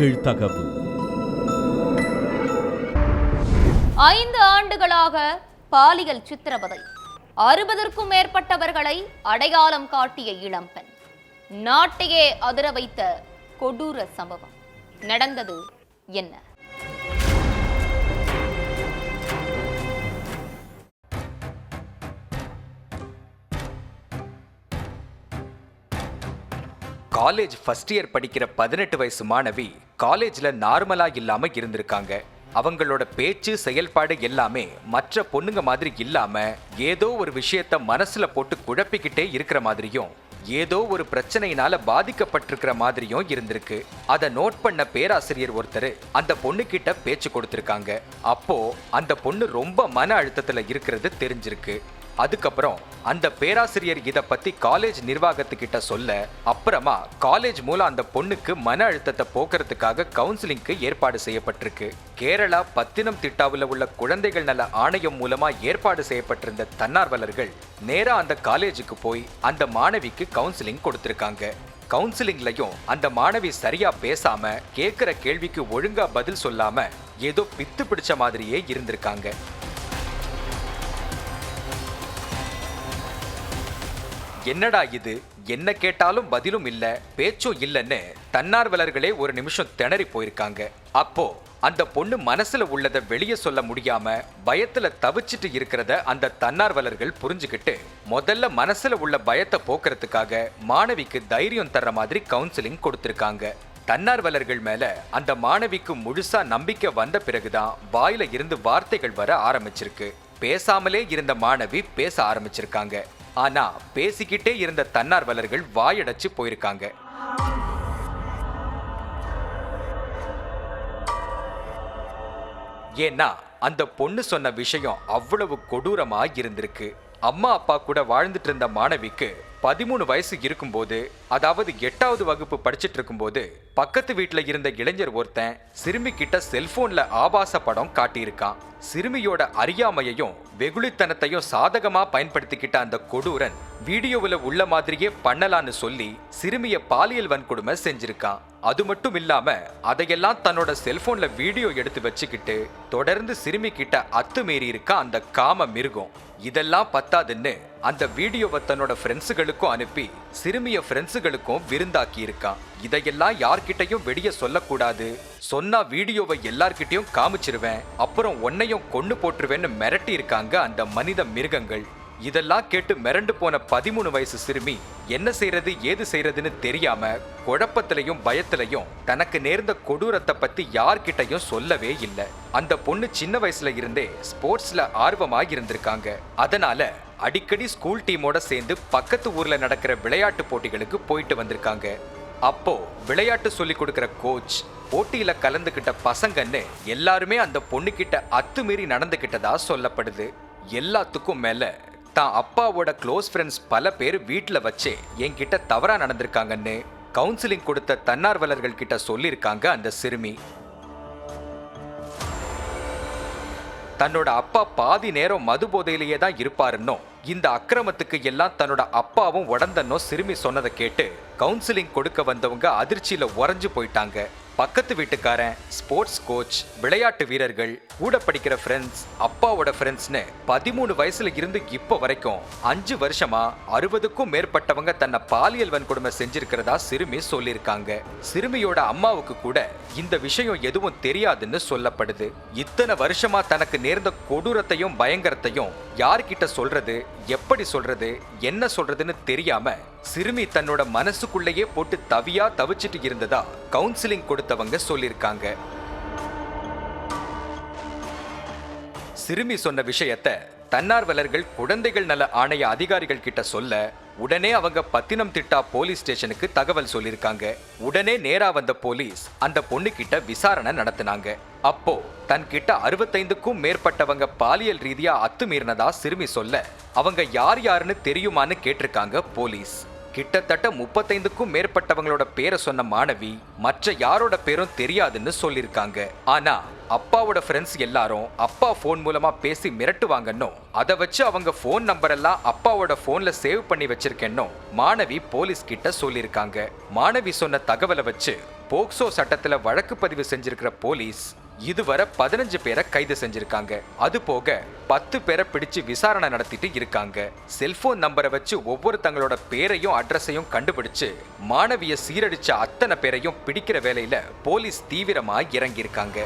நிகழ்தகவு ஐந்து ஆண்டுகளாக பாலியல் சித்திரவதை. அறுபதற்கும் மேற்பட்டவர்களை அடையாளம் காட்டிய இளம்பெண் நாட்டையே அதிர வைத்த கொடூர சம்பவம். நடந்தது என்ன? காலேஜ் ஃபர்ஸ்ட் இயர் படிக்கிற பதினெட்டு வயசு மாணவி காலேஜில் நார்மலாக இல்லாமல் இருந்திருக்காங்க. அவங்களோட பேச்சு செயல்பாடு எல்லாமே மற்ற பொண்ணுங்க மாதிரி இல்லாமல் ஏதோ ஒரு விஷயத்த மனசில் போட்டு குழப்பிக்கிட்டே இருக்கிற மாதிரியும் ஏதோ ஒரு பிரச்சனையினால பாதிக்கப்பட்டிருக்கிற மாதிரியும் இருந்திருக்கு. அதை நோட் பண்ண பேராசிரியர் ஒருத்தர் அந்த பொண்ணு கிட்ட பேச்சு கொடுத்திருக்காங்க. அப்போ அந்த பொண்ணு ரொம்ப மன அழுத்தத்துல இருக்கிறது தெரிஞ்சிருக்கு. அதுக்கப்புறம் அந்த பேராசிரியர் இதை பத்தி காலேஜ் நிர்வாகத்துக்கிட்ட சொல்ல அப்புறமா காலேஜ் மூலம் அந்த பொண்ணுக்கு மன அழுத்தத்தை போக்குறதுக்காக கவுன்சிலிங்க்கு ஏற்பாடு செய்யப்பட்டிருக்கு. கேரளா பத்தினம் திட்டாவில் உள்ள குழந்தைகள் நல ஆணையம் மூலமா ஏற்பாடு செய்யப்பட்டிருந்த தன்னார்வலர்கள் நேரா அந்த காலேஜுக்கு போய் அந்த மாணவிக்கு கவுன்சிலிங் கொடுத்திருக்காங்க. கவுன்சிலிங்லையும் அந்த மாணவி சரியா பேசாம கேட்குற கேள்விக்கு ஒழுங்கா பதில் சொல்லாம ஏதோ பித்து பிடிச்ச மாதிரியே இருந்திருக்காங்க. என்னடா இது? என்ன கேட்டாலும் பதிலும் இல்ல பேச்சும் இல்லைன்னு தன்னார்வலர்களே ஒரு நிமிஷம் திணறி போயிருக்காங்க. அப்போ அந்த பொண்ணு மனசுல உள்ளதை வெளியே சொல்ல முடியாம பயத்துல தவிச்சிட்டு இருக்கிறத அந்த தன்னார்வலர்கள் புரிஞ்சுக்கிட்டு முதல்ல மனசுல உள்ள பயத்தை போக்குறதுக்காக மாணவிக்கு தைரியம் தர்ற மாதிரி கவுன்சிலிங் கொடுத்திருக்காங்க. தன்னார்வலர்கள் மேல அந்த மாணவிக்கு முழுசா நம்பிக்கை வந்த பிறகுதான் வாயில இருந்து வார்த்தைகள் வர ஆரம்பிச்சிருக்கு. பேசாமலே இருந்த மாணவி பேச ஆரம்பிச்சிருக்காங்க. ஆனா பேசிக்கிட்டே இருந்த தன்னார்வலர்கள் வாயடைச்சு போயிருக்காங்க. ஏன்னா அந்த பொண்ணு சொன்ன விஷயம் அவ்வளவு கொடூரமா இருந்திருக்கு. அம்மா அப்பா கூட வாழ்ந்துட்டு இருந்த மாணவிக்கு பதிமூணு வயசு இருக்கும்போது அதாவது எட்டாவது வகுப்பு படிச்சுட்டு இருக்கும்போது பக்கத்து வீட்டில் இருந்த இளைஞர் ஒருத்தன் சிறுமி கிட்ட செல்போன்ல ஆபாச படம் காட்டியிருக்கான். சிறுமியோட அறியாமையையும் வெகுளித்தனத்தையும் சாதகமா பயன்படுத்திக்கிட்ட அந்த கொடூரன் வீடியோவில் உள்ள மாதிரியே பண்ணலான்னு சொல்லி சிறுமிய பாலியல் வன்கொடுமை செஞ்சிருக்கான். அது மட்டும் இல்லாம அதையெல்லாம் தன்னோட செல்போன்ல வீடியோ எடுத்து வச்சுக்கிட்டு தொடர்ந்து சிறுமி கிட்ட அத்துமீறி இருக்க அந்த காம மிருகம். இதெல்லாம் பத்தாதுன்னு அந்த வீடியோவை தன்னோட ஃப்ரெண்ட்ஸுகளுக்கும் அனுப்பி சிறுமிய ஃப்ரெண்ட்ஸுகளுக்கும் விருந்தாக்கி இருக்கான் இதையெல்லாம் யார்கிட்டயும் வெளியே சொல்லக்கூடாது. சொன்னா வீடியோவை எல்லார்கிட்டையும் காமிச்சிருவேன். அப்புறம் உன்னையும் கொண்டு போட்டுருவேன்னு மிரட்டி இருக்காங்க அந்த மனித மிருகங்கள். இதெல்லாம் கேட்டு மிரண்டு போன பதிமூணு வயசு சிறுமி என்ன செய்யறது ஏது செய்யறதுன்னு தெரியாம குழப்பத்திலையும் பயத்திலையும் தனக்கு நேர்ந்த கொடூரத்தை பத்தி யார்கிட்டயும் சொல்லவே இல்லை. அந்த பொண்ணு சின்ன வயசுல இருந்தே ஸ்போர்ட்ஸ்ல ஆர்வமாக இருந்திருக்காங்க அதனால அடிக்கடி ஸ்கூல் டீமோட சேர்ந்து பக்கத்து ஊர்ல நடக்கிற விளையாட்டு போட்டிகளுக்கு போயிட்டு வந்திருக்காங்க. அப்போ விளையாட்டு சொல்லி கொடுக்கிற கோச் போட்டியில கலந்துகிட்ட பசங்கன்னு எல்லாருமே அந்த பொண்ணுக்கிட்ட அத்துமீறி நடந்துகிட்டதா சொல்லப்படுது. எல்லாத்துக்கும் மேல தான் அப்பாவோட க்ளோஸ் ஃப்ரெண்ட்ஸ் பல பேர் வீட்டில் வச்சே என்கிட்ட தவறா நடந்திருக்காங்கன்னு கவுன்சிலிங் கொடுத்த தன்னார்வலர்கள் கிட்ட சொல்லியிருக்காங்க அந்த சிறுமி. தன்னோட அப்பா பாதி நேரம் மது போதையிலேயே தான் இருப்பாருன்னோ இந்த அக்கிரமத்துக்கு எல்லாம் தன்னோட அப்பாவும் உடந்தன்னோ சிறுமி சொன்னதை கேட்டு கவுன்சிலிங் கொடுக்க வந்தவங்க அதிர்ச்சியில உறைஞ்சு போயிட்டாங்க. பக்கத்து வீட்டுக்காரன் ஸ்போர்ட்ஸ் கோச் விளையாட்டு வீரர்கள் கூட படிக்கிற ஃப்ரெண்ட்ஸ் அப்பாவோட ஃப்ரெண்ட்ஸ்னு பதிமூணு வயசுல இருந்து இப்போ வரைக்கும் அஞ்சு வருஷமா அறுபதுக்கும் மேற்பட்டவங்க தன்னை பாலியல் வன்கொடுமை செஞ்சிருக்கிறதா சிறுமி சொல்லியிருக்காங்க. சிறுமியோட அம்மாவுக்கு கூட இந்த விஷயம் எதுவும் தெரியாதுன்னு சொல்லப்படுது. இத்தனை வருஷமா தனக்கு நேர்ந்த கொடூரத்தையும் பயங்கரத்தையும் யார்கிட்ட சொல்றது எப்படி சொல்றது என்ன சொல்றதுன்னு தெரியாம சிறுமி தன்னோட மனசுக்குள்ளேயே போட்டு தவியா தவிச்சிட்டு இருந்ததா கவுன்சிலிங் கொடுத்தவங்க சொல்லியிருக்காங்க சிறுமி சொன்ன விஷயத்த தன்னார்வலர்கள் குழந்தைகள் நல ஆணைய அதிகாரிகள் கிட்ட சொல்ல உடனே அவங்க பத்தினம் திட்டா போலீஸ் ஸ்டேஷனுக்கு தகவல் சொல்லியிருக்காங்க உடனே நேரா வந்த போலீஸ் அந்த பொண்ணு கிட்ட விசாரணை நடத்தினாங்க. அப்போ தன்கிட்ட அறுபத்தைந்துக்கும் மேற்பட்டவங்க பாலியல் ரீதியா அத்துமீறினதா சிறுமி சொல்ல அவங்க யார் யாருன்னு தெரியுமான்னு கேட்டிருக்காங்க போலீஸ். கிட்டத்தட்ட முப்பத்தைந்துக்கும் மேற்பட்டவங்களோட பேரை சொன்ன மாணவி மற்ற யாரோட பேரும் தெரியாதுன்னு சொல்லியிருக்காங்க. ஆனா அப்பாவோட ஃப்ரெண்ட்ஸ் எல்லாரும் அப்பா ஃபோன் மூலமா பேசி மிரட்டுவாங்கன்னோ அதை வச்சு அவங்க ஃபோன் நம்பர் எல்லாம் அப்பாவோட ஃபோன்ல சேவ் பண்ணி வச்சிருக்கேன்னோ மாணவி போலீஸ் கிட்ட சொல்லியிருக்காங்க. மாணவி சொன்ன தகவலை வச்சு போக்சோ சட்டத்துல வழக்கு பதிவு செஞ்சிருக்கிற போலீஸ் இதுவரை பதினஞ்சு பேரை கைது செஞ்சிருக்காங்க. அது போக பத்து பேரை பிடிச்சு விசாரணை நடத்திட்டு இருக்காங்க. செல்போன் நம்பரை வச்சு ஒவ்வொருத்தங்களோட பேரையும் அட்ரஸையும் கண்டுபிடிச்சு மாணவிய சீரடிச்ச அத்தனை பேரையும் பிடிக்கிற வேலையில போலீஸ் தீவிரமா இறங்கியிருக்காங்க.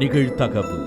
நிகழ்தகவு.